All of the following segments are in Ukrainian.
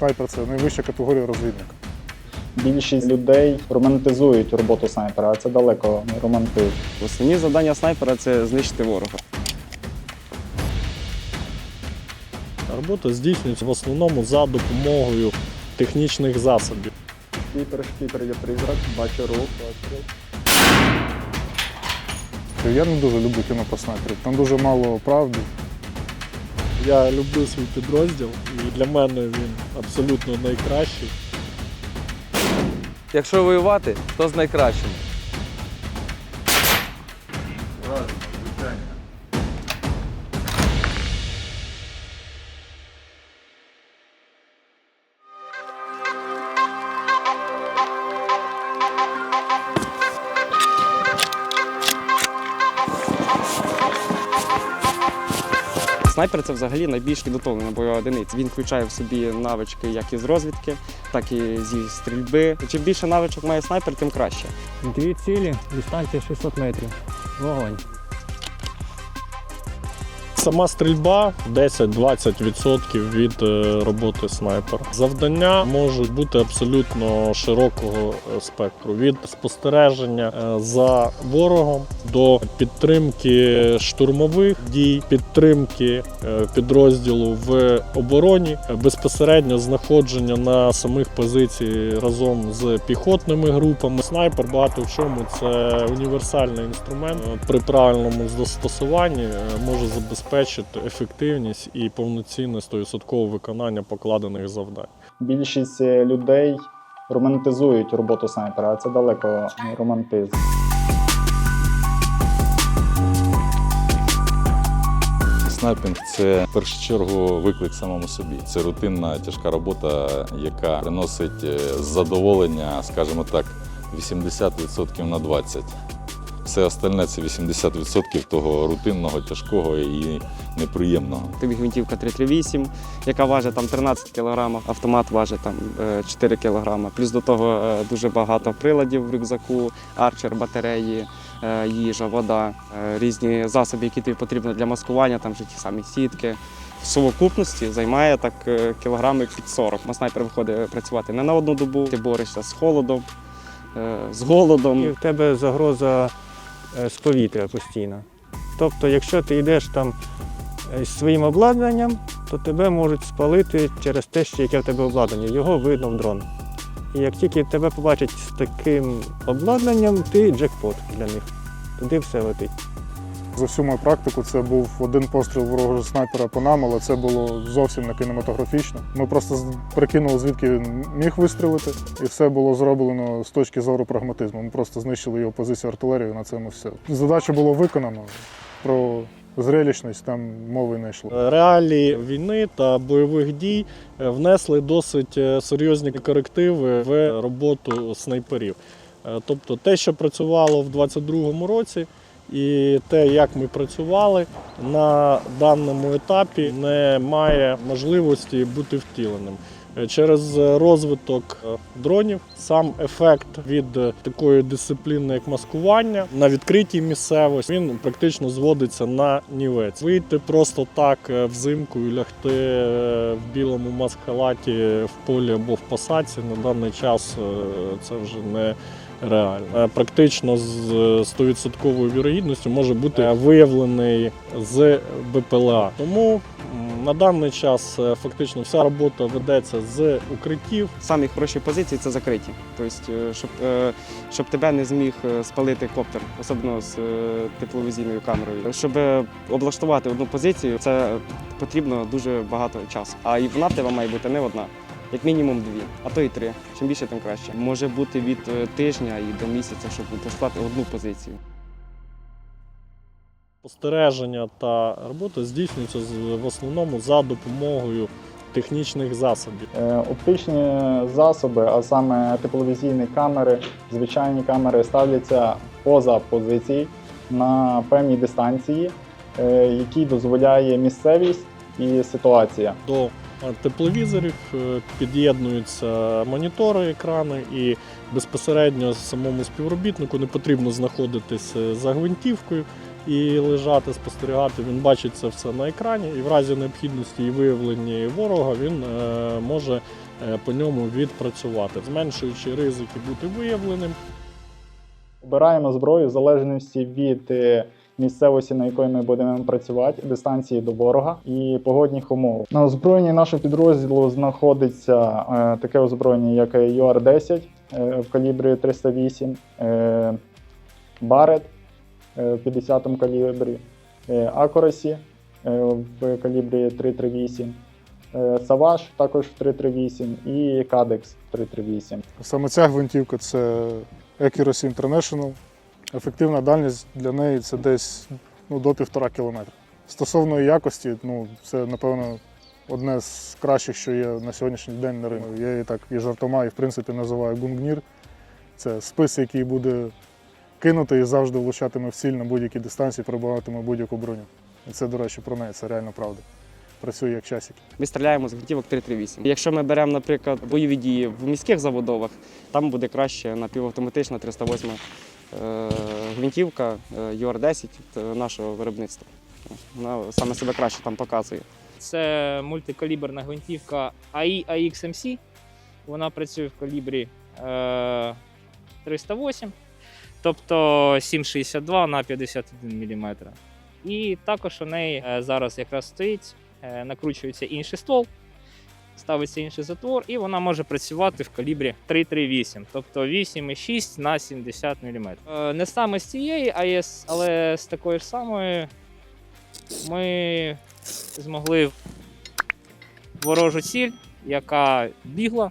снайпер це найвища категорія розвідника. Більшість людей романтизують роботу снайпера, а це далеко не романтизм. Основні завдання снайпера це знищити ворога. Робота здійснюється в основному за допомогою технічних засобів. Шкіпер, шкіпер є призрак, бачу рух, бачу. Я не дуже люблю кіно про снайперів. Там дуже мало правди. Я люблю свій підрозділ, і для мене він абсолютно найкращий. Якщо воювати, то з найкращими. Снайпер це взагалі найбільш підготовлена бойова одиниця. Він включає в собі навички як із розвідки, так і зі стрільби. Чим більше навичок має снайпер, тим краще. Дві цілі, дистанція 600 метрів. Вогонь. Сама стрільба 10-20% від е, роботи снайпера. Завдання можуть бути абсолютно широкого е, спектру від спостереження е, за ворогом до підтримки штурмових дій, підтримки підрозділу в обороні, безпосередньо знаходження на самих позиції разом з піхотними групами. Снайпер багато в чому це універсальний інструмент. При правильному застосуванні може забезпечити ефективність і повноцінне 100% виконання покладених завдань. Більшість е, людей романтизують роботу снайпера, а це далеко не романтизм. Снайпінг це в першу чергу виклик самому собі. Це рутинна тяжка робота, яка приносить е, задоволення, скажімо так, 80% на 20%. Все остальне це 80% того рутинного, тяжкого і неприємного. Тобі гвинтівка 338, яка важить там 13 кг, автомат важить там е, 4 кг. Плюс до того е, дуже багато приладів в рюкзаку, арчер, батареї, е, їжа, вода, е, різні засоби, які тобі потрібні для маскування, там вже ті самі сітки. В совокупності займає так е, кілограми під 40. На снайпер виходить працювати не на одну добу. Ти борешся з холодом, е, з голодом. І в тебе загроза е, з повітря постійно. Тобто, якщо ти йдеш там зі з своїм обладнанням, то тебе можуть спалити через те, що яке в тебе обладнання. Його видно в дрон. І як тільки тебе побачать з таким обладнанням, ти джекпот для них. Туди все летить. За всю мою практику це був один постріл ворожого снайпера по нам, але це було зовсім не кінематографічно. Ми просто прикинули, звідки він міг вистрілити, і все було зроблено з точки зору прагматизму. Ми просто знищили його позицію артилерії, на цьому все. Задача було виконано. Про зрелищність там мови не йшло. Реалії війни та бойових дій е, внесли досить е, серйозні корективи в роботу снайперів. Е, Тобто те, що працювало в 2022 році, і те, як ми працювали на даному етапі, не має можливості бути втіленим. Е, Через е, розвиток е, дронів сам ефект від такої дисципліни, як маскування на відкритій місцевості, він практично зводиться на нівець. Вийти просто так взимку і лягти в білому маскалаті в полі або в посадці на даний час це вже не реально. Практично з е, 100% вірогідністю може бути виявлений з БПЛА. Тому на даний час е, фактично вся робота ведеться з укриттів. Самі хороші позиції це закриті. Тобто, е, щоб, е, щоб тебе не зміг спалити коптер, особливо з тепловізійною камерою. Щоб облаштувати одну позицію, це потрібно дуже багато часу. А і вона в тебе має бути не одна. Як мінімум дві, а то і три. Чим більше, тим краще. Може бути від тижня і до місяця, щоб облаштувати одну позицію. Спостереження та робота здійснюється з- в основному за допомогою технічних засобів. Е, Оптичні засоби, а саме тепловізійні камери, звичайні камери ставляться поза позиції на певній дистанції, е, які дозволяє місцевість і ситуація. До тепловізорів е, під'єднуються монітори, екрани, і безпосередньо самому співробітнику не потрібно знаходитись за гвинтівкою і лежати, спостерігати. Він бачить це все на екрані, і в разі необхідності і виявлення ворога він е, може е, по ньому відпрацювати, зменшуючи ризики бути виявленим. Обираємо зброю в залежності від е, місцевості, на якої ми будемо працювати, дистанції до ворога і погодних умов. На озброєнні нашого підрозділу знаходиться таке озброєння, як ЮАР-10 е, в калібрі 308, е, Барет в 50-му калібрі, е, Акоросі е, в калібрі 338, е, Саваш також в 338 і Кадекс в 338. Саме ця гвинтівка це Accuracy International. Ефективна дальність для неї це десь ну, до півтора кілометра. Стосовно якості, ну, це, напевно, одне з кращих, що є на сьогоднішній день на ринку. Я її так і жартома, і в принципі називаю гунгнір. Це спис, який буде кинути і завжди влучатиме в ціль на будь-якій дистанції, пробиватиме будь-яку броню. І це, до речі, про неї, це реально правда. Працює як часики. Ми стріляємо з гвинтівок 338. Якщо ми беремо, наприклад, бойові дії в міських забудовах, там буде краще напівавтоматична 308 е, гвинтівка е, UR-10 е, нашого виробництва. Вона саме себе краще там показує. Це мультикаліберна гвинтівка AI AXMC. Вона працює в калібрі е, 308, тобто 7,62 на 51 мм. І також у неї е, зараз якраз стоїть, е, накручується інший ствол, ставиться інший затвор, і вона може працювати в калібрі 338, тобто 8,6 на 70 мм. Е, не саме з цієї АЕС, але з такої ж самої ми змогли ворожу ціль, яка бігла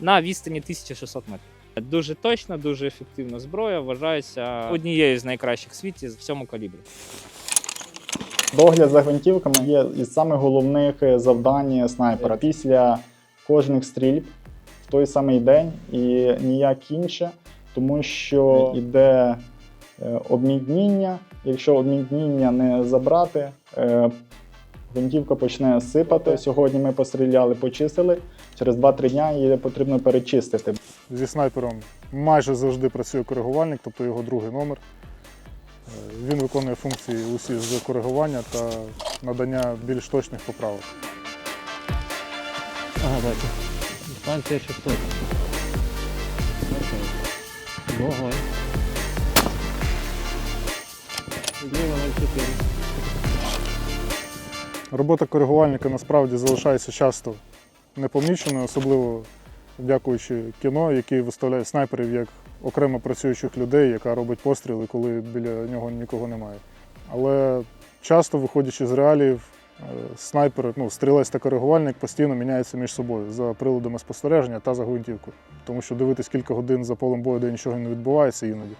на відстані 1600 метрів. Дуже точна, дуже ефективна зброя, вважається однією з найкращих в світі в цьому калібрі. Догляд за гвинтівками є із самих головних е, завдань снайпера. Після кожних стрільб в той самий день і ніяк інше, тому що йде е, обмідніння. Якщо обмідніння не забрати, е, гвинтівка почне сипати. Сьогодні ми постріляли, почистили. Через 2-3 дня її потрібно перечистити. Зі снайпером майже завжди працює коригувальник, тобто його другий номер. Е, Він виконує функції усі з коригування та надання більш точних поправок. Ага, бачу. Станція 600. Вогонь. Зліва 04. Робота коригувальника насправді залишається часто непоміченою, особливо дякуючи кіно, який виставляє снайперів як окремо працюючих людей, яка робить постріли, коли біля нього нікого немає. Але часто, виходячи з реаліїв, е, снайпер, ну, стрілець та коригувальник постійно міняються між собою за приладами спостереження та за гвинтівкою. Тому що дивитись кілька годин за полем бою, де нічого не відбувається іноді,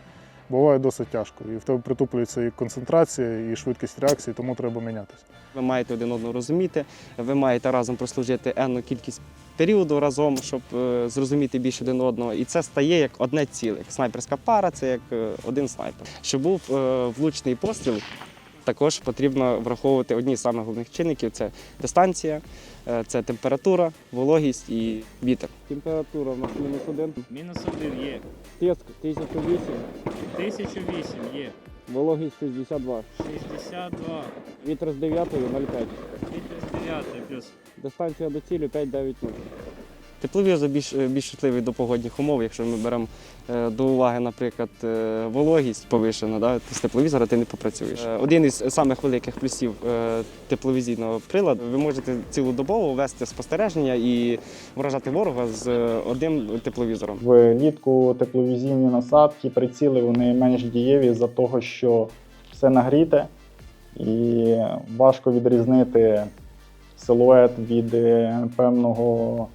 буває досить тяжко. І в тебе притуплюється і концентрація, і швидкість реакції, тому треба мінятися. Ви маєте один одного розуміти, ви маєте разом прослужити енну кількість періоду разом, щоб е, зрозуміти більше один одного. І це стає як одне ціле. Як снайперська пара це як е, один снайпер. Щоб був е, влучний постріл, також потрібно враховувати одні з самих головних чинників: це дистанція, е, це температура, вологість і вітер. Температура у нас мінус один, Мінус один є. тиск 1008, 1008 є. вологість 62, 62. вітер з 9 0,5. Вітер з 9 плюс. Дистанція до цілі 5-9 Тепловізор більш, е, більш чутливий до погодних умов. Якщо ми беремо е, до уваги, наприклад, е, вологість повишена, да, з тепловізора ти не попрацюєш. Один із самих великих плюсів тепловізійного приладу, ви можете цілодобово вести спостереження і вражати ворога з одним тепловізором. Влітку тепловізійні насадки, приціли вони менш дієві за того, що все нагріте і важко відрізнити силует від певного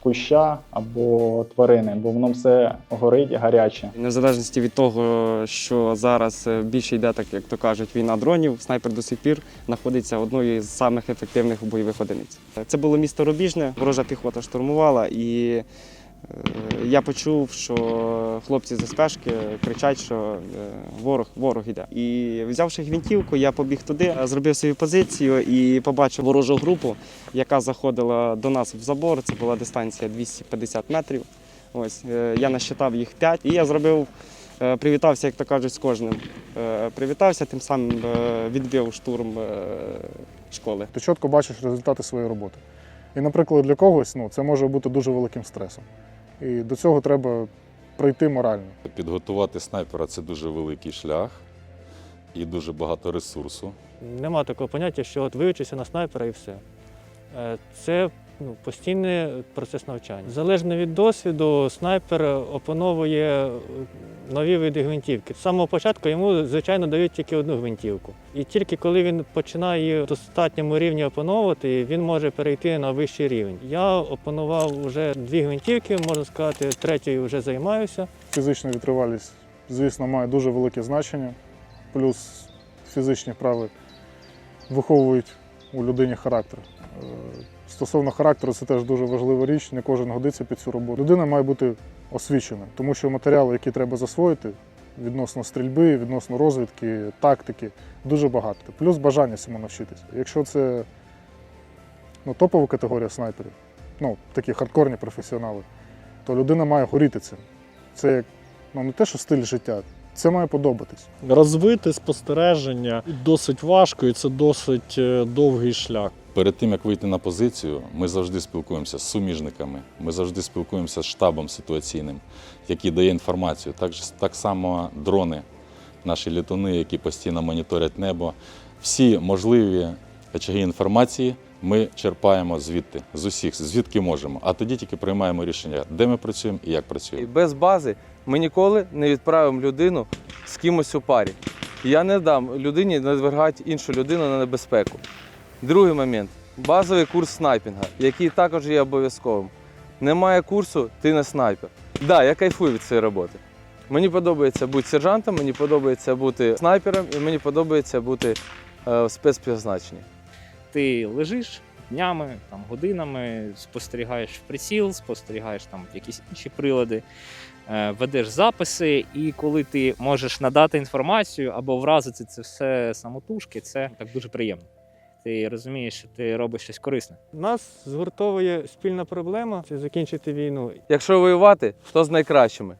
куща або тварини, бо воно все горить гаряче. Незалежності від того, що зараз е, більше йде, так як то кажуть, війна дронів, снайпер до сих пір знаходиться одною з самих ефективних бойових одиниць. Це було місто Рубіжне, ворожа піхота штурмувала, і я почув, що хлопці з спешки кричать, що е, ворог, ворог іде. І взявши гвинтівку, я побіг туди, зробив свою позицію і побачив ворожу групу, яка заходила до нас в забор. Це була дистанція 250 метрів. Ось е, я насчитав їх 5, і я зробив, е, привітався, як то кажуть, з кожним. Е, Привітався, тим самим е, відбив штурм е, школи. Ти чітко бачиш результати своєї роботи. І, наприклад, для когось ну, це може бути дуже великим стресом. І до цього треба прийти морально. Підготувати снайпера це дуже великий шлях і дуже багато ресурсу. Нема такого поняття, що от вивчися на снайпера і все. Е, Це ну, постійний процес навчання. Залежно від досвіду, снайпер опановує е, нові види гвинтівки. З самого початку йому, звичайно, дають тільки одну гвинтівку. І тільки коли він починає її в достатньому рівні опановувати, він може перейти на вищий рівень. Я опанував вже дві гвинтівки, можна сказати, третьою вже займаюся. Фізична витривалість, звісно, має дуже велике значення. Плюс фізичні вправи виховують у людині характер. Стосовно характеру, це теж дуже важлива річ. Не кожен годиться під цю роботу. Людина має бути освічена, тому що матеріали, які треба засвоїти відносно стрільби, відносно розвідки, тактики, дуже багато. Плюс бажання цьому навчитися. Якщо це ну, топова категорія снайперів, ну, такі хардкорні професіонали, то людина має горіти цим. Це як ну, не те, що стиль життя, це має подобатись. Розвити спостереження досить важко, і це досить е, довгий шлях. Перед тим як вийти на позицію, ми завжди спілкуємося з суміжниками, ми завжди спілкуємося з штабом ситуаційним, який дає інформацію. Так, так само дрони, наші літуни, які постійно моніторять небо. Всі можливі очаги інформації ми черпаємо звідти, з усіх, звідки можемо. А тоді тільки приймаємо рішення, де ми працюємо і як І працюємо. без бази ми ніколи не відправимо людину з кимось у парі. Я не дам людині надвергати іншу людину на небезпеку. Другий момент базовий курс снайпінга, який також є обов'язковим. Немає курсу, ти не снайпер. Так, да, я кайфую від цієї роботи. Мені подобається бути сержантом, мені подобається бути снайпером і мені подобається бути е, в спецпризначенні. Ти лежиш днями, там, годинами, спостерігаєш в приціл, спостерігаєш там якісь інші прилади, е, ведеш записи, і коли ти можеш надати інформацію або вразити це все самотужки, це так дуже приємно. Ти розумієш, що ти робиш щось корисне. Нас згуртовує спільна проблема це закінчити війну. Якщо воювати, то з найкращими.